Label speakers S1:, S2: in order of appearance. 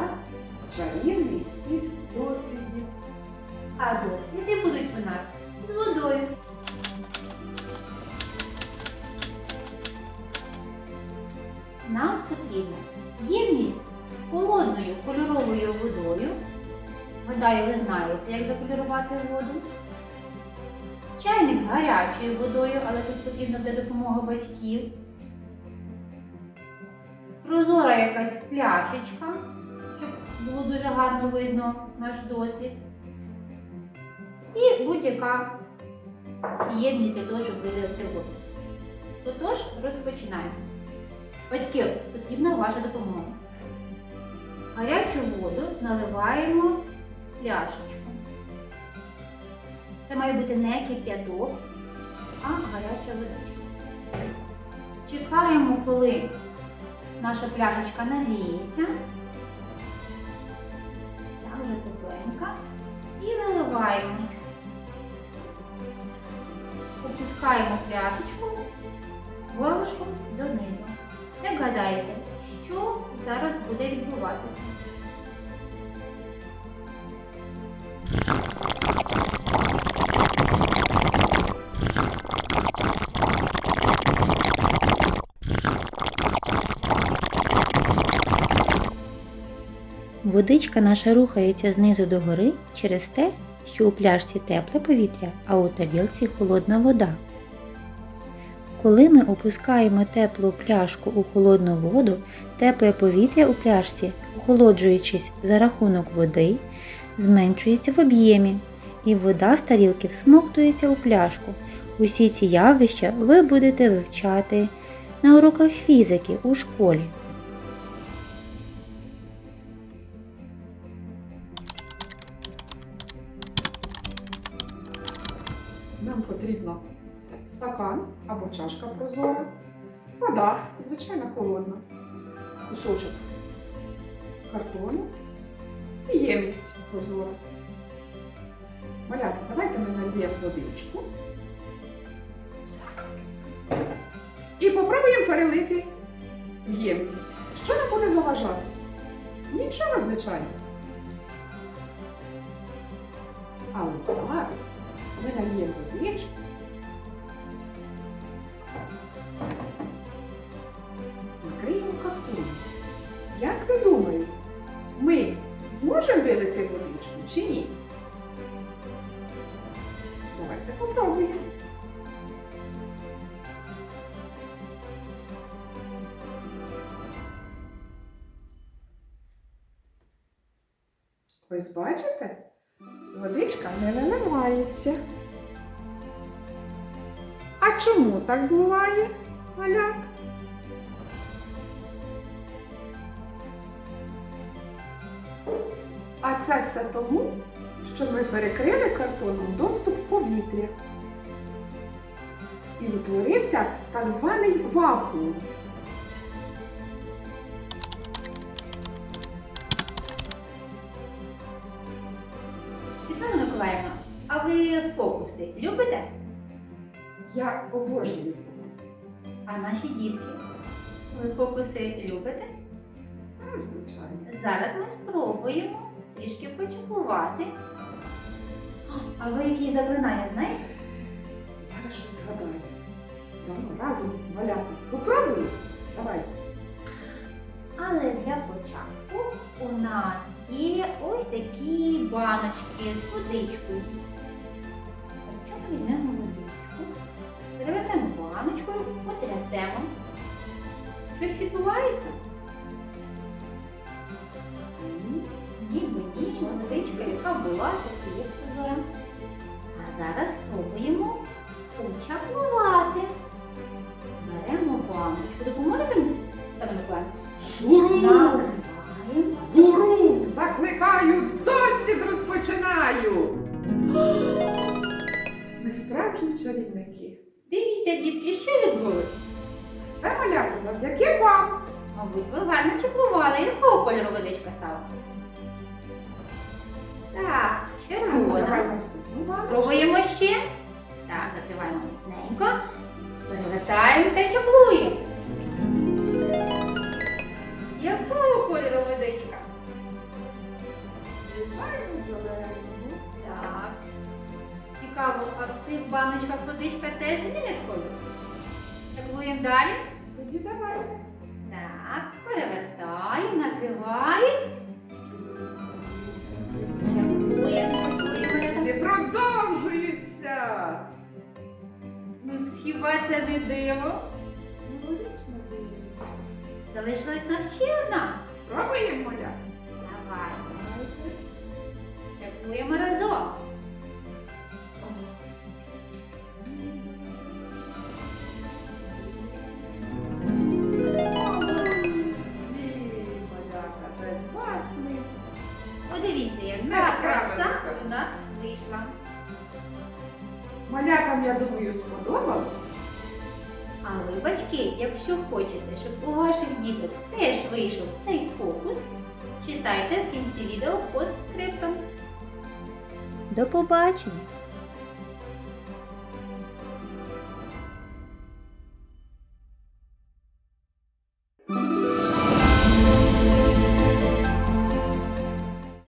S1: вас чарівний світ дослідів. А досліди будуть у нас з водою. Нам потрібно ємність з холодною кольоровою водою. Гадаю, ви знаєте, як закольорувати воду. Чайник з гарячою водою, але тут потрібна буде допомога батьків. Прозора якась пляшечка було дуже гарно видно наш досвід. І будь-яка ємність для того, щоб видалити воду. Отож, розпочинаємо. Батьки, потрібна ваша допомога. Гарячу воду наливаємо в пляшечку. Це має бути не кип'яток, а гаряча водичка. Чекаємо, коли наша пляшечка нагріється. Тепленька. І виливаємо. Опускаємо пляшечку горлышком донизу. Як гадаєте, що зараз буде відбуватися?
S2: Водичка наша рухається знизу до гори через те, що у пляшці тепле повітря, а у тарілці холодна вода. Коли ми опускаємо теплу пляшку у холодну воду, тепле повітря у пляшці, охолоджуючись за рахунок води, зменшується в об'ємі, і вода з тарілки всмоктується у пляшку. Усі ці явища ви будете вивчати на уроках фізики у школі.
S3: Нам потрібно стакан або чашка прозора, вода, звичайно, холодна, кусочок картону і ємність прозора. Малята, давайте ми нальємо водичку і попробуємо перелити в ємність. Що нам буде заважати? Нічого, звичайно. Ви думаєте, ми зможемо вилити водичку чи ні? Давайте попробуємо. Ось бачите? Водичка не виливається. А чому так буває, малят? Це все тому, що ми перекрили картоном доступ повітря. І утворився так званий вакуум.
S1: Світлана Миколаївна, а ви фокуси любите?
S3: Я обожнюю фокус.
S1: А наші дітки? Ви фокуси любите?
S3: Так, звичайно.
S1: Зараз ми спробуємо трішки почекувати. А ви які заклинання знаєте?
S3: Зараз щось згадаю. Давно разом валяти. Попробуй. Давай.
S1: Але для початку у нас є ось такі баночки з водичкою. Спочатку візьмемо водичку, перевернемо баночкою, потрясемо. Щось відбувається? Водичка, водичка, яка була, так є прозора. А зараз спробуємо почаклувати. Беремо баночку. Допоможете мені, Степан Миколаївна?
S3: Шуру! Гуру! Закликаю, дослід розпочинаю! Ми справжні чарівники.
S1: Дивіться, дітки, що відбулося?
S3: Це малята завдяки вам.
S1: Мабуть, ви гарно чеклували, якого кольору водичка стала? Так,
S3: давай
S1: червона. Спробуємо ще. Так, закриваємо міцненько. Перевертаємо та чеклуємо. Якого кольору водичка? Так. Цікаво, а в цих баночках водичка теж змінить колір? Чаклуємо далі.
S3: Тоді давайте.
S1: Так, перевертаємо, накриваємо. Це не диво?
S3: Новорічна дія.
S1: Залишилась у нас ще одна.
S3: Пробуємо, Маля.
S1: Давай. Чаклуємо разом. Подивіться, яка краса у нас вийшла.
S3: Малятам, я думаю, сподобалось.
S1: А ви, батьки, якщо хочете, щоб у ваших діток теж вийшов цей фокус, читайте в кінці відео постскриптом.
S2: До побачення!